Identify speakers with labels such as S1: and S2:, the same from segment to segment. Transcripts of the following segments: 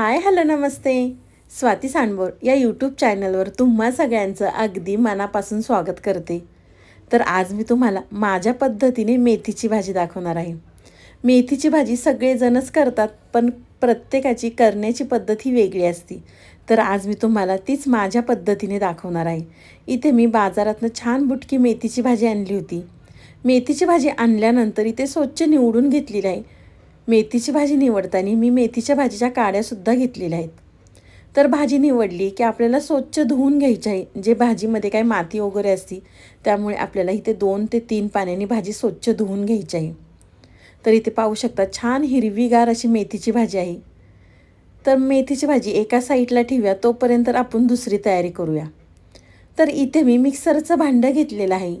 S1: Hi hello नमस्ते. स्वाती सांडबोर या YouTube चॅनलवर तुम्हा सगळ्यांचं अगदी मनापासून स्वागत करते. तर आज मी तुम्हाला माझ्या पद्धतीने मेथीची भाजी दाखवणार आहे. मेथीची भाजी सगळेजणच करतात पण प्रत्येकाची करण्याची पद्धत ही वेगळी असते. तर आज मी तुम्हाला तीच माझ्या पद्धतीने दाखवणार आहे. इथे मी बाजारातनं छान बुटकी मेथीची भाजी आणली होती. मेथीची भाजी आणल्यानंतर इथे स्वच्छ निवडून घेतलेली आहे. मेथीची भाजी निवडताना मी मेथीच्या भाजीच्या काड्यासुद्धा घेतलेल्या आहेत. तर भाजी निवडली की आपल्याला स्वच्छ धुवून घ्यायची आहे. जे भाजीमध्ये काही माती वगैरे असती त्यामुळे आपल्याला इथे दोन ते तीन पाण्याने भाजी स्वच्छ धुवून घ्यायची आहे. तर इथे पाहू शकता छान हिरवीगार अशी मेथीची भाजी आहे. तर मेथीची भाजी एका साईडला ठेवूया तोपर्यंत आपण दुसरी तयारी करूया. तर इथे मी मिक्सरचं भांडं घेतलेलं आहे.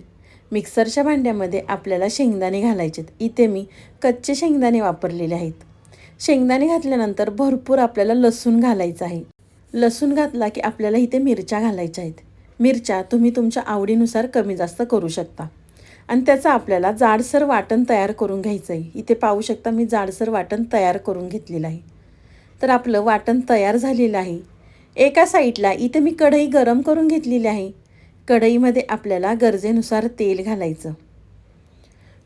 S1: मिक्सरच्या भांड्यामध्ये आपल्याला शेंगदाणे घालायचे इथे मी कच्चे शेंगदाणे वापरलेले आहेत. शेंगदाणे घातल्यानंतर भरपूर आपल्याला लसूण घालायचं आहे. लसूण घातला की आपल्याला इथे मिरच्या घालायच्या आहेत. मिरच्या तुम्ही तुमच्या आवडीनुसार कमी जास्त करू शकता. आणि त्याचं आपल्याला जाडसर वाटण तयार करून घ्यायचं आहे. इथे पाहू शकता मी जाडसर वाटण तयार करून घेतलेलं आहे. तर आपलं वाटण तयार झालेलं आहे. एका साईडला इथे मी कढई गरम करून घेतलेली आहे. कढईमध्ये आपल्याला गरजेनुसार तेल घालायचं.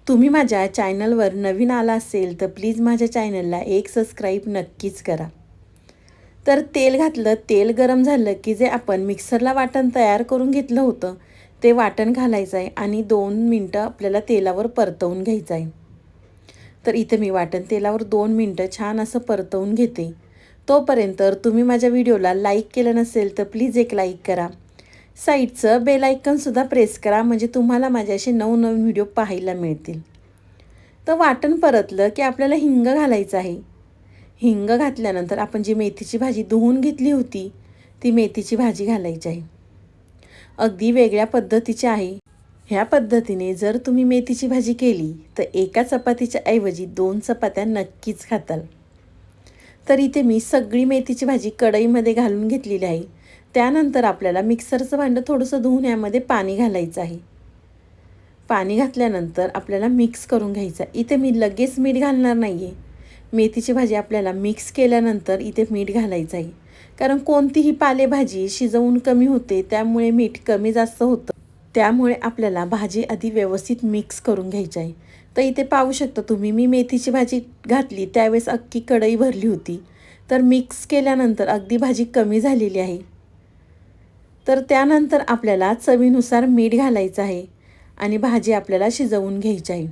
S1: तुम्ही माझ्या चॅनलवर नवीन आला असेल तर प्लीज माझ्या चॅनलला एक सबस्क्राईब नक्कीच करा. तर तेल घातलं तेल गरम झालं की जे आपण मिक्सरला वाटण तयार करून घेतलं होतं ते वाटण घालायचं आहे आणि दोन मिनटं आपल्याला तेलावर परतवून घ्यायचं आहे. तर इथे मी वाटण तेलावर दोन मिनटं छान असं परतवून घेते. तोपर्यंत तुम्ही माझ्या व्हिडिओला लाईक केलं नसेल तर प्लीज एक लाईक करा. साईडचं बेल आयकनसुद्धा प्रेस करा म्हणजे तुम्हाला माझ्या असे नवनवीन व्हिडिओ पाहायला मिळतील. तर वाटण परतलं की आपल्याला हिंग घालायचं आहे. हिंग घातल्यानंतर आपण जी मेथीची भाजी धुवून घेतली होती ती मेथीची भाजी घालायची आहे. अगदी वेगळ्या पद्धतीची आहे. ह्या पद्धतीने जर तुम्ही मेथीची भाजी केली तर एका चपातीच्या ऐवजी दोन चपात्या नक्कीच खाताल. तर इथे मी सगळी मेथीची भाजी कढईमध्ये घालून घेतलेली आहे. त्यानंतर आपल्याला मिक्सरचं भांडं थोडंसं धुवून यामध्ये पाणी घालायचं आहे. पाणी घातल्यानंतर आपल्याला मिक्स करून घ्यायचं इथे मी लगेच मीठ घालणार नाही आहे मेथीची भाजी आपल्याला मिक्स केल्यानंतर इथे मीठ घालायचं आहे. कारण कोणतीही पालेभाजी शिजवून कमी होते त्यामुळे मीठ कमी जास्त होतं. त्यामुळे आपल्याला भाजी आधी व्यवस्थित मिक्स करून घ्यायची आहे. तर इथे पाहू शकता तुम्ही मी मेथीची भाजी घातली त्यावेळेस अख्खी कढई भरली होती. तर मिक्स केल्यानंतर अगदी भाजी कमी झालेली आहे. तर त्यानंतर आपल्याला चवीनुसार मीठ घालायचं आहे आणि भाजी आपल्याला शिजवून घ्यायची आहे.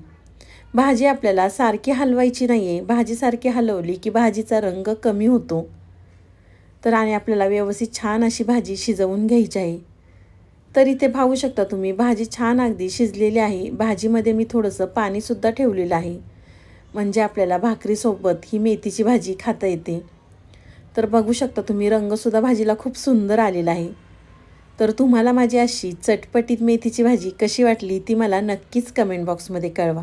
S1: भाजी आपल्याला सारखी हलवायची नाही आहे भाजी सारखी हलवली की भाजीचा रंग कमी होतो. तर आणि आपल्याला व्यवस्थित छान अशी भाजी शिजवून घ्यायची आहे. तर इथे पाहू शकता तुम्ही भाजी छान अगदी शिजलेली आहे. भाजीमध्ये मी थोडंसं पाणीसुद्धा ठेवलेलं आहे. म्हणजे आपल्याला भाकरीसोबत ही मेथीची भाजी खाता येते. तर बघू शकता तुम्ही रंगसुद्धा भाजीला खूप सुंदर आलेला आहे. तर तुम्हाला माझी अशी चटपटीत मेथीची भाजी कशी वाटली ती मला नक्कीच कमेंट बॉक्समध्ये कळवा.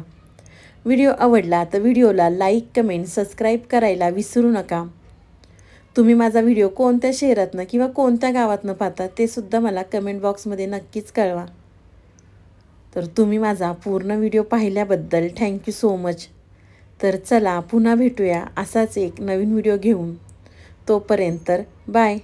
S1: व्हिडिओ आवडला तर व्हिडिओला लाईक कमेंट सबस्क्राईब करायला विसरू नका. तुम्ही माझा व्हिडिओ कोणत्या शहरातनं किंवा कोणत्या गावातनं पाहता ते सुद्धा मला कमेंट बॉक्समध्ये नक्कीच कळवा. तर तुम्ही माझा पूर्ण व्हिडिओ पाहिल्याबद्दल थँक्यू सो मच तर चला पुन्हा भेटूया असाच एक नवीन व्हिडिओ घेऊन. तोपर्यंत बाय